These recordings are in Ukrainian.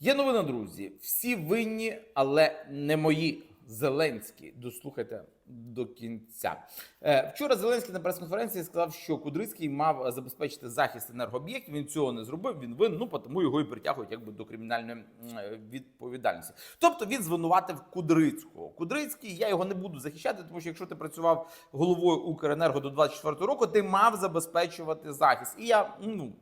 Є новина, друзі. Всі винні, але не мої. Зеленський. Дослухайте до кінця. Е, вчора Зеленський на прес-конференції сказав, що Кудрицький мав забезпечити захист енергооб'єктів. Він цього не зробив. Він винен, ну тому його і притягують якби до кримінальної е, відповідальності. Тобто він звинуватив Кудрицького. Кудрицький, я його не буду захищати, тому що якщо ти працював головою Укренерго до 24 року, ти мав забезпечувати захист. І я ну.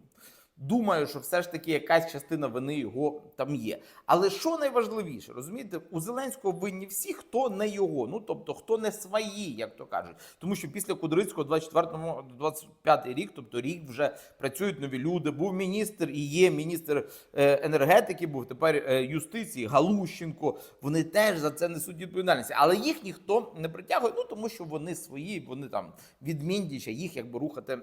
Думаю, що все ж таки якась частина вини його там є. Але що найважливіше, розумієте, у Зеленського винні всі, хто не його, ну тобто хто не свої, як то кажуть. Тому що після Кудрицького 24-му 25 рік, тобто рік вже працюють нові люди. Був міністр і є міністр е, енергетики, був тепер е, юстиції Галущенко. Вони теж за це несуть відповідальність. Але їх ніхто не притягує, ну тому що вони свої, вони там від Міндіча, їх якби рухати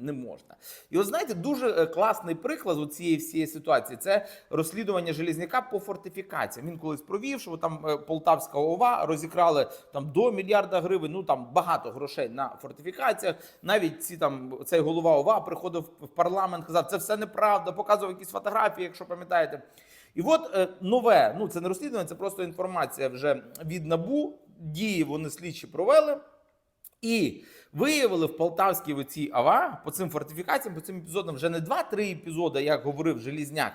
не можна. І от знаєте, дуже е, класний приклад у цієї всієї ситуації це розслідування Желізняка по фортифікаціям. Він колись провів, що там е, Полтавська ОВА розікрали там до мільярда гривень. Ну там багато грошей на фортифікаціях. Навіть ці там цей голова ОВА приходив в парламент, казав, це все неправда, показував якісь фотографії, якщо пам'ятаєте. І от е, нове, ну це не розслідування, це просто інформація вже від набу. Дії вони слідчі провели. І виявили в Полтавській оцій АВА по цим фортифікаціям, по цим епізодам вже не 2-3 епізоди, як говорив Желізняк,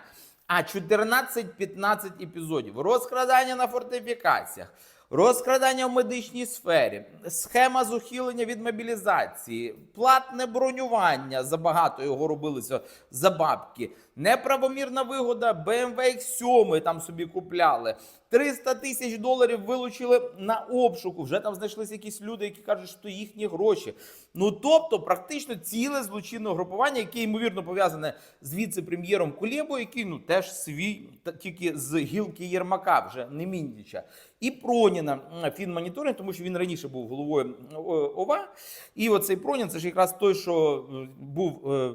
а 14-15 епізодів. Розкрадання на фортифікаціях, розкрадання в медичній сфері, схема з ухилення від мобілізації, платне бронювання забагато його робилося за бабки, неправомірна вигода BMW X7 там собі купляли. 300 тисяч доларів вилучили на обшуку. Вже там знайшлися якісь люди, які кажуть, що їхні гроші. Ну тобто, практично ціле злочинне групування, яке ймовірно пов'язане з віце-прем'єром Кулєбою, який ну теж свій, тільки з гілки Єрмака, вже не Міндіча, і Проніна м, фінмоніторинг, тому що він раніше був головою ОВА. І оцей Пронін, це ж якраз той, що е, був. е,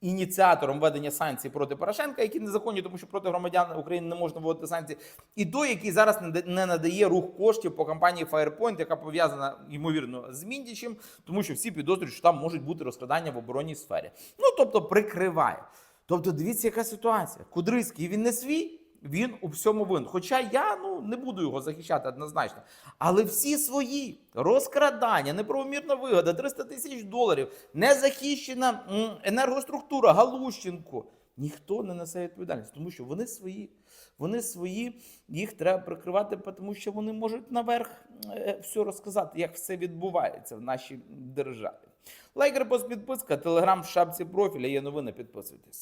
ініціатором введення санкцій проти Порошенка, які незаконні, тому що проти громадян України не можна вводити санкції, і той, який зараз не надає рух коштів по компанії Firepoint, яка пов'язана ймовірно з Міндічем, тому що всі підозрюють, що там можуть бути розкрадання в оборонній сфері. Ну тобто прикриває. Тобто, дивіться, яка ситуація. Кудрицький він не свій. Він у всьому винен. Хоча я ну не буду його захищати однозначно. Але всі свої розкрадання, неправомірна вигода, 300 тисяч доларів, незахищена енергоструктура, Галущенко. Ніхто не несе відповідальність, тому що вони свої. Вони свої, їх треба прикривати, тому що вони можуть наверх е, все розказати, як все відбувається в нашій державі. Лайк, репост, підписка, телеграм в шапці профіля. Є новини, підписуйтесь.